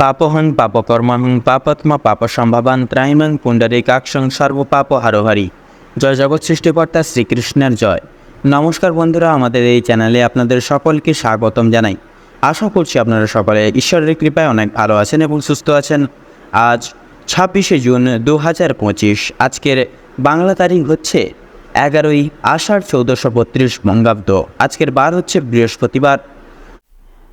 পাপহং পাপকর্মহং পাপাত্মা পাপ সম্ভাবান ত্রাইমং পুণ্ডরিকাক্ষং সর্বপাপ হারোহারি জয় জগৎ সৃষ্টিকর্তা শ্রীকৃষ্ণের জয়। নমস্কার বন্ধুরা, আমাদের এই চ্যানেলে আপনাদের সকলকে স্বাগতম জানাই। আশা করছি আপনারা সকলে ঈশ্বরের কৃপায় অনেক ভালো আছেন এবং সুস্থ আছেন। আজ ছাব্বিশে জুন দু হাজার পঁচিশ, আজকের বাংলা তারিখ হচ্ছে এগারোই আষাঢ় চৌদ্দশো বত্রিশ বঙ্গাব্দ। আজকের বার হচ্ছে বৃহস্পতিবার।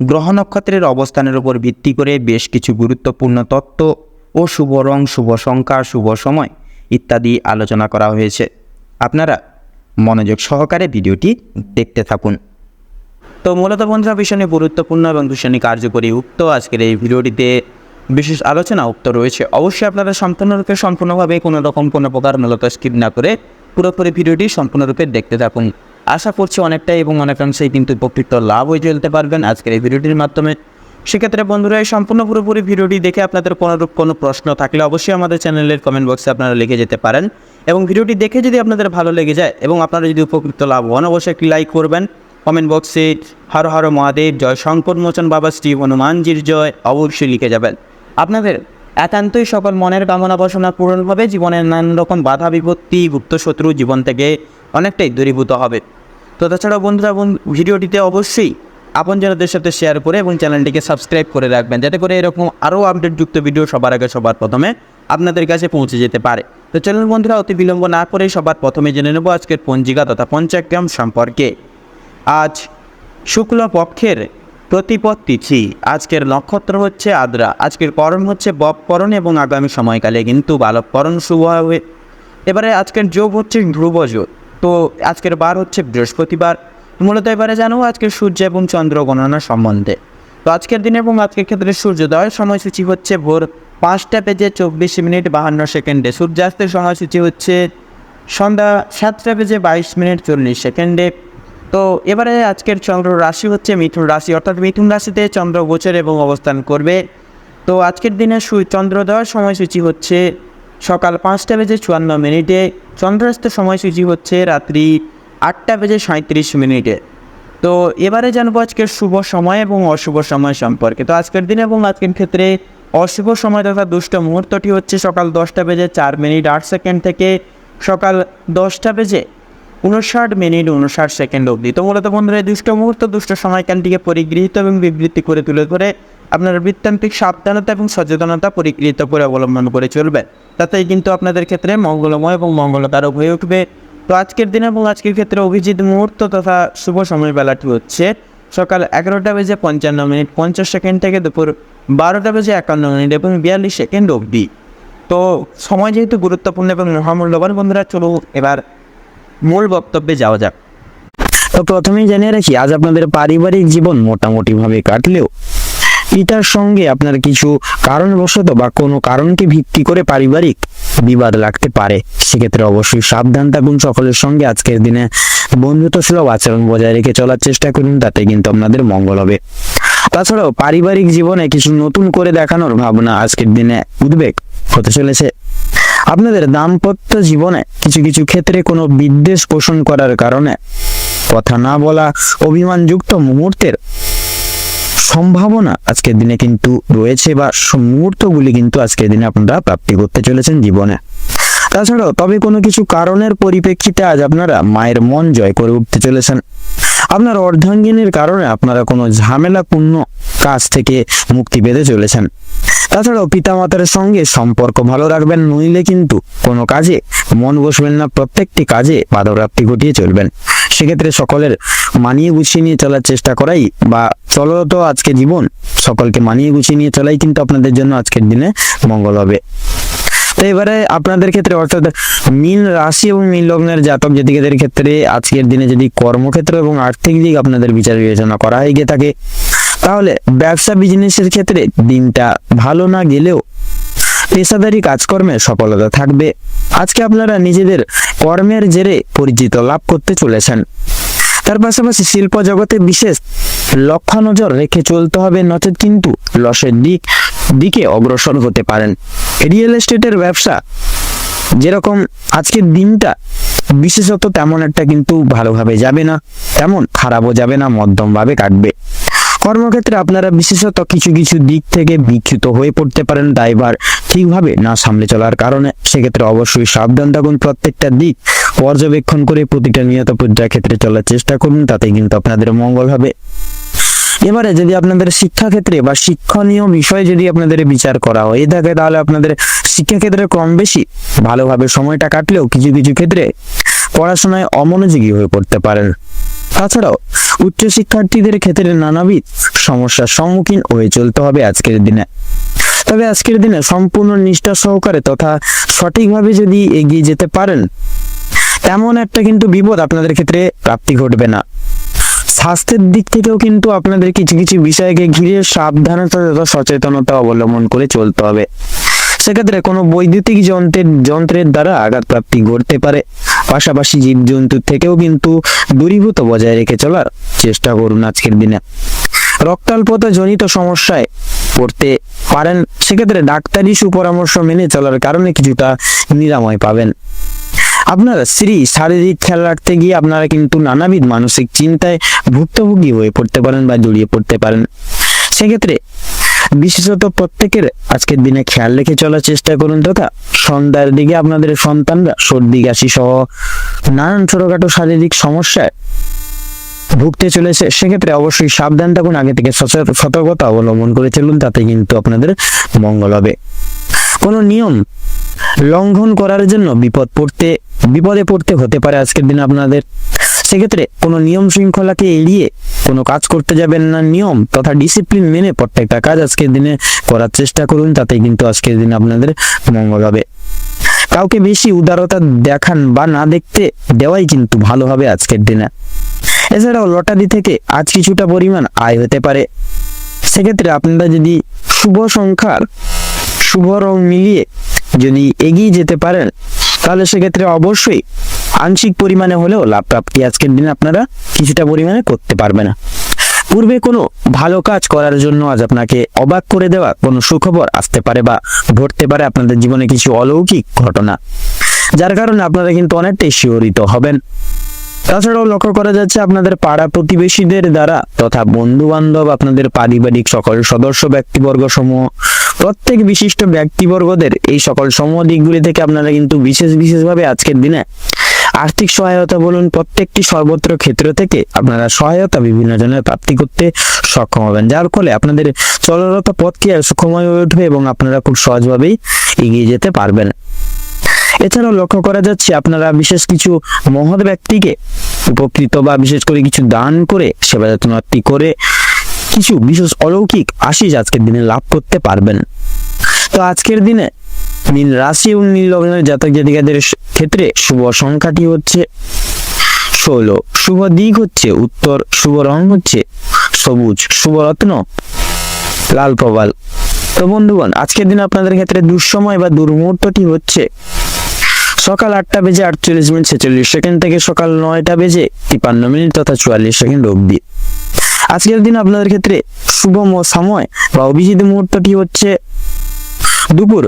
গ্রহ নক্ষত্রের অবস্থানের উপর ভিত্তি করে বেশ কিছু গুরুত্বপূর্ণ তত্ত্ব ও শুভ রং, শুভ সংখ্যা, শুভ সময় ইত্যাদি আলোচনা করা হয়েছে। আপনারা মনোযোগ সহকারে ভিডিওটি দেখতে থাকুন। তো মূলত বন্ধুরা ভীষণই গুরুত্বপূর্ণ এবং ভীষণই কার্যকরী উক্ত আজকের এই ভিডিওটিতে বিশেষ আলোচনা উক্ত রয়েছে। অবশ্যই আপনারা সম্পূর্ণরূপে, সম্পূর্ণভাবে কোনো রকম কোনো প্রকার মূলত স্কিপ না করে পুরোপুরি ভিডিওটি সম্পূর্ণরূপে দেখতে থাকুন। আশা করছি অনেকটাই এবং অনেকাংশেই কিন্তু উপকৃত লাভ হয়ে চলতে পারবেন আজকের এই ভিডিওটির মাধ্যমে। সেক্ষেত্রে বন্ধুরা, এই সম্পূর্ণ পুরোপুরি ভিডিওটি দেখে আপনাদের কোনোরূপ কোনো প্রশ্ন থাকলে অবশ্যই আমাদের চ্যানেলের কমেন্ট বক্সে আপনারা লিখে যেতে পারেন এবং ভিডিওটি দেখে যদি আপনাদের ভালো লেগে যায় এবং আপনারা যদি উপকৃত লাভ হন, অবশ্যই একটি লাইক করবেন। কমেন্ট বক্সে হর হর মহাদেব, জয় শঙ্কর মোচন বাবা, শ্রী হনুমানজির জয় অবশ্যই লিখে যাবেন। আপনাদের একান্তই সকল মনের কামনা বাসনা পূরণ হবে জীবনের নানান রকম বাধা বিপত্তি, গুপ্ত শত্রু জীবন থেকে অনেকটাই দূরীভূত হবে। তো তাছাড়াও বন্ধুরা বন- ভিডিওটিতে অবশ্যই আপনজনদের সাথে শেয়ার করে এবং চ্যানেলটিকে সাবস্ক্রাইব করে রাখবেন, যাতে করে এরকম আরও আপডেটযুক্ত ভিডিও সবার আগে সবার প্রথমে আপনাদের কাছে পৌঁছে যেতে পারে। তো চ্যানেল বন্ধুরা, অতি বিলম্ব না করে সবার প্রথমে জেনে নেব আজকের পঞ্জিকা তথা পঞ্চাগ্রাম সম্পর্কে। আজ শুক্ল পক্ষের প্রতিপদ তিথি, আজকের নক্ষত্র হচ্ছে আদ্রা, আজকের করণ হচ্ছে বপকরণ এবং আগামী সময়কালে কিন্তু বালককরণ শুভ হবে। এবারে আজকের যোগ হচ্ছে ধ্রুবযোগ তো আজকের বার হচ্ছে বৃহস্পতিবার। মূলত এবারে জানব আজকের সূর্য এবং চন্দ্র গণনা সম্বন্ধে। তো আজকের দিনে এবং আজকের ক্ষেত্রে সূর্যোদয়ের সময়সূচি হচ্ছে ভোর পাঁচটা বেজে চব্বিশ মিনিট বাহান্ন সেকেন্ডে। সূর্যাস্তের সময়সূচি হচ্ছে সন্ধ্যা সাতটা বেজে বাইশ মিনিট চল্লিশ সেকেন্ডে। তো এবারে আজকের চন্দ্র রাশি হচ্ছে মিথুন রাশি, অর্থাৎ মিথুন রাশিতে চন্দ্র গোচর এবং অবস্থান করবে। তো আজকের দিনে চন্দ্রোদয়ের সময়সূচি হচ্ছে সকাল পাঁচটা বেজে চুয়ান্ন মিনিটে। চন্দ্রাস্তের সময়সূচি হচ্ছে রাত্রি আটটা বেজে সাঁত্রিশ মিনিটে। তো এবারে জানব আজকের শুভ সময় এবং অশুভ সময় সম্পর্কে। তো আজকের দিন এবং আজকের ক্ষেত্রে অশুভ সময় তথা দুষ্ট মুহূর্তটি হচ্ছে সকাল দশটা বেজে চার মিনিট আট সেকেন্ড থেকে সকাল দশটা বেজে উনষাট মিনিট উনষাট সেকেন্ড অবধি। তো মূলত বন্ধুরা দুষ্ট মুহূর্ত, দুষ্ট সময়কালটিকে পরিগৃহীত এবং বিবৃতি করে তুলে ধরে আপনারা বৃত্তান্তিক সাবধানতা এবং সচেতনতা পরিকৃত করে অবলম্বন করে চলবেন তাতেই কিন্তু আপনাদের ক্ষেত্রে মঙ্গলময় এবং মঙ্গলকারক হয়ে উঠবে। তো আজকের দিন এবং আজকের ক্ষেত্রে অভিজিৎ মুহূর্ত তথা শুভ সময় বেলাটি হচ্ছে সকাল এগারোটা বেজে পঞ্চান্ন মিনিট পঞ্চাশ সেকেন্ড থেকে দুপুর বারোটা বেজে একান্ন মিনিট এবং বিয়াল্লিশ সেকেন্ড অবধি। তো সময় যেহেতু গুরুত্বপূর্ণ এবং মহামূল্যবান বন্ধুরা চলো এবার মূল বক্তব্যে যাওয়া যাক। তো প্রথমেই জানিয়ে রাখি, আজ আপনাদের পারিবারিক জীবন মোটামুটিভাবে কাটলেও পিতার সঙ্গে আপনার কিছু কারণবশত বা কোনো কারণকে ভিত্তি করে পারিবারিক বিবাদ লাগতে পারে। সেক্ষেত্রে অবশ্যই সাবধান থাকুন, সকলের সঙ্গে আজকের দিনে বন্ধুত্ব সুলভ আচরণ বজায় রেখে চলার চেষ্টা করুন, তাতে কিন্তু আপনাদের মঙ্গল হবে। তাছাড়াও পারিবারিক জীবনে কিছু নতুন করে দেখানোর ভাবনা আজকের দিনে উদ্বেগ হতে চলেছে। আপনাদের দাম্পত্য জীবনে কিছু কিছু ক্ষেত্রে কোনো বিদ্বেষ পোষণ করার কারণে কথা না বলা, অভিমানযুক্ত মুহূর্তের সম্ভাবনা আজকের দিনে কিন্তু রয়েছে বা মুহূর্তগুলি কিন্তু আজকের দিনে আপনারা প্রাপ্তি করতে চলেছেন জীবনে। তাছাড়াও তবে কোনো কিছু কারণের পরিপ্রেক্ষিতে আজ আপনারা মায়ের মন জয় করে উঠতে চলেছেন। আপনার অর্ধাঙ্গিনীর কারণে আপনারা কোনো ঝামেলাপূর্ণ কাজ থেকে মুক্তি পেতে চলেছেন। তাছাড়াও পিতামাতার সঙ্গে সম্পর্ক ভালো রাখবেন, নইলে কিন্তু কোনো কাজে মন বসবেন না, প্রত্যেকটি কাজে বাধাপ্রাপ্তি ঘটিয়ে চলবেন। সেক্ষেত্রে সকলের মানিয়ে গুছিয়ে নিয়ে চলার চেষ্টা করাই বা চলো তো আজকে জীবন। সকলকে মানিয়ে গুছিয়ে নিয়ে চলাই কিন্তু আপনাদের জন্য আজকের দিনে মঙ্গল হবে। তো এবারে আপনাদের ক্ষেত্রে অর্থাৎ মীন রাশি এবং মীন লগ্নের জাতক জাতিকাদের ক্ষেত্রে আজকের দিনে যদি কর্মক্ষেত্র এবং আর্থিক দিক আপনাদের বিচার বিবেচনা করা হয়ে গিয়ে থাকে, তাহলে ব্যবসা বিজনেসের ক্ষেত্রে দিনটা ভালো না গেলেও পেশাদারি কাজকর্মে সফলতা থাকবে। আজকে আপনারা নিজেদের কর্মের জেরে পরিচিত লাভ করতে চলেছেন। তার পাশাপাশি শিল্প জগতে বিশেষ লক্ষ্য নজর রেখে চলতে হবে নচেত কিন্তু লসের দিক, দিকে অগ্রসর হতে পারেন। রিয়েল এস্টেটের ব্যবসা যেরকম আজকের দিনটা, বিশেষত তেমন একটা কিন্তু ভালোভাবে যাবে না। তেমন খারাপও যাবে না, মধ্যমভাবে কাটবে। কর্মক্ষেত্রে আপনারা বিশেষত কিছু কিছু দিক থেকে বিচ্যুত হয়ে পড়তে পারেন ড্রাইভার ঠিকভাবে না সামলে চলার কারণে। সেক্ষেত্রে অবশ্যই সাবধান থাকুন, প্রত্যেকটা দিক পর্যবেক্ষণ করে প্রতিটা নিয়ত পর্যায় ক্ষেত্রে চলার চেষ্টা করুন তাতে কিন্তু আপনাদের মঙ্গল হবে। এবারে যদি আপনাদের শিক্ষাক্ষেত্রে বা শিক্ষণীয় বিষয়ে যদি আপনাদের বিচার করা হয়ে থাকে তাহলে আপনাদের শিক্ষাক্ষেত্রে কম বেশি ভালোভাবে সময়টা কাটলেও কিছু কিছু ক্ষেত্রে পড়াশোনায় অমনোযোগী হয়ে পড়তে পারেন। তাছাড়াও উচ্চ শিক্ষার্থীদের ক্ষেত্রে নানাবিধ সমস্যার সম্মুখীন হয়ে চলতে হবে আজকের দিনে। তবে আজকের দিনে সম্পূর্ণ নিষ্ঠা সহকারে তথা সঠিকভাবে যদি এগিয়ে যেতে পারেন, তেমন একটা কিন্তু বিপদ আপনাদের ক্ষেত্রে প্রাপ্তি ঘটবে না। স্বাস্থ্যের দিক থেকেও কিন্তু আপনাদের কিছু কিছু বিষয়কে ঘিরে সাবধানতা তথা সচেতনতা অবলম্বন করে চলতে হবে। সেক্ষেত্রে কোনো বৈদ্যুতিক যন্ত্রের যন্ত্রের দ্বারা আঘাত প্রাপ্তি ঘটতে পারে। পাশাপাশি জীবজন্তুর থেকেও কিন্তু দূরীভূত বজায় রেখে চলার চেষ্টা করুন আজকের দিনে। রক্তাল্পতা জনিত সমস্যায় পড়তে পারেন, সেক্ষেত্রে ডাক্তারি সুপরামর্শ মেনে চলার কারণে কিছুটা নিরাময় পাবেন। আপনার স্ত্রী, শারীরিক খেয়াল রাখতে গিয়ে আপনারা কিন্তু নানাবিধ মানসিক চিন্তায় ভুক্তভোগী হয়ে পড়তে পারেন বা জড়িয়ে পড়তে পারেন। সেক্ষেত্রে বিশেষত প্রত্যেকের আজকের দিনে খেয়াল রেখে চলার চেষ্টা করুন তথা সন্ধ্যার দিকে আপনাদের সন্তানরা সর্দি, কাশি সহ নানান ছোটখাটো শারীরিক সমস্যায় ভুগতে চলেছে। সেক্ষেত্রে অবশ্যই সাবধান থাকুন, আগে থেকে সতর্কতা অবলম্বন করে চলুন, তাতে কিন্তু আপনাদের মঙ্গল হবে। কোনো নিয়ম লঙ্ঘন করার জন্য বিপদ পড়তে বিপদে পড়তে হতে পারে আজকের দিনে আপনাদের। সেক্ষেত্রে কোনো নিয়ম শৃঙ্খলাকে এড়িয়ে কোনো কাজ করতে যাবেন না। নিয়ম তথা ডিসিপ্লিন মেনে প্রত্যেকটা কাজ আজকের দিনে করার চেষ্টা করুন তাতে কিন্তু আজকের দিনে আপনাদের মঙ্গল হবে। কাউকে বেশি উদারতা দেখান বা না দেখতে দেওয়াই কিন্তু ভালো হবে আজকের দিনে। এছাড়াও লটারি থেকে আজ কিছুটা পরিমাণ আয় হতে পারে। সেক্ষেত্রে আপনারা যদি শুভ সংখ্যার শুভ রং মিলিয়ে যদি এগিয়ে যেতে পারেন তাহলে সেক্ষেত্রে অবশ্যই আংশিক পরিমাণে হলেও লাভ প্রাপ্তি আজকের দিনে আপনারা কিছুটা পরিমাণে করতে পারবে না। পূর্বে কোনো ভালো কাজ করার জন্য আজ আপনাকে অবাক করে দেওয়া কোনো সুখবর আসতে পারে বা ঘটতে পারে আপনাদের জীবনে কিছু অলৌকিক ঘটনা। যার কারণে আপনারা কিন্তু অনেকটাই শিহরিত হবেন। তাছাড়াও লক্ষ্য করা যাচ্ছে আপনাদের পাড়া প্রতিবেশীদের দ্বারা তথা বন্ধু বান্ধব আপনাদের পারিবারিক সকল সদস্য ব্যক্তিবর্গ সমূহ প্রত্যেক বিশিষ্ট ব্যক্তিবর্গদের এই সকল সমূহ দিকগুলি থেকে আপনারা কিন্তু বিশেষ বিশেষভাবে আজকের দিনে আর্থিক সহায়তা বলুন, প্রত্যেকটি সর্বত্র ক্ষেত্র থেকে আপনারা সহায়তা বিভিন্ন জনের প্রাপ্তি করতে সক্ষম হবেন। যার ফলে আপনাদের চলরত পথকে সুখময় হয়ে উঠবে এবং আপনারা খুব সহজভাবেই এগিয়ে যেতে পারবেন। এছাড়াও লক্ষ্য করা যাচ্ছে, আপনারা বিশেষ কিছু মহৎ ব্যক্তিকে উপকৃত বা বিশেষ করে কিছু দান করে সেবা যত্নার্থী করে কিছু বিশেষ অলৌকিক আশিস আজকের দিনে লাভ করতে পারবেন। তো আজকের দিনে নীল রাশি এবং নীল লগ্নের জাতক জাতিকাদের ক্ষেত্রে শুভ সংখ্যাটি হচ্ছে ষোলো। শুভ দিক হচ্ছে উত্তর, শুভ রং হচ্ছে সবুজ, শুভ রত্ন লাল প্রবাল। তো বন্ধুগণ, আজকের দিনে আপনাদের ক্ষেত্রে দুঃসময় বা দুর্মুহূর্তটি হচ্ছে সকাল আটটা বেজে আটচল্লিশ মিনিট ছেচল্লিশ সেকেন্ড থেকে সকাল নয়টা বেজে তিপান্ন মিনিট তথা চুয়াল্লিশ সেকেন্ড অবধি। আজকের দিন আপনাদের ক্ষেত্রে শুভ সময় বা অভিজিৎ মুহূর্তটি হচ্ছে দুপুর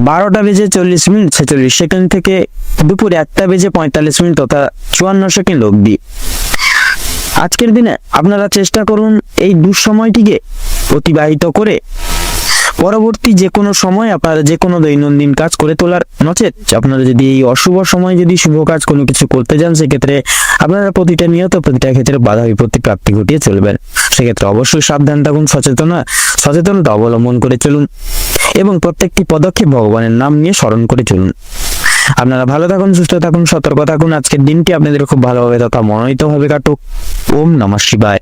বারোটা বেজে চল্লিশ মিনিট ছেচল্লিশ সেকেন্ড থেকে দুপুর একটা বেজে পঁয়তাল্লিশ মিনিট তথা চুয়ান্ন সেকেন্ড অবধি। আজকের দিনে আপনারা চেষ্টা করুন এই দুঃসময়টিকে অতিবাহিত করে পরবর্তী যে কোনো সময় আপনারা যে কোনো দৈনন্দিন কাজ করে তোলার নচেত আপনারা যদি এই অশুভ সময় যদি শুভ কাজ কোনো কিছু করতে যান, সেক্ষেত্রে আপনারা প্রতিটা নিয়ত, প্রতিটা ক্ষেত্রে বাধা বিপত্তি প্রাপ্তি ঘটিয়ে চলবেন। সেক্ষেত্রে অবশ্যই সাবধান থাকুন, সচেতনা সচেতনতা অবলম্বন করে চলুন এবং প্রত্যেকটি পদক্ষেপ ভগবানের নাম নিয়ে স্মরণ করে চলুন। আপনারা ভালো থাকুন, সুস্থ থাকুন, সতর্ক থাকুন। আজকের দিনটি আপনাদের খুব ভালোভাবে তথা মনোনীতভাবে কাটুক। ওম নমঃ শিবায়।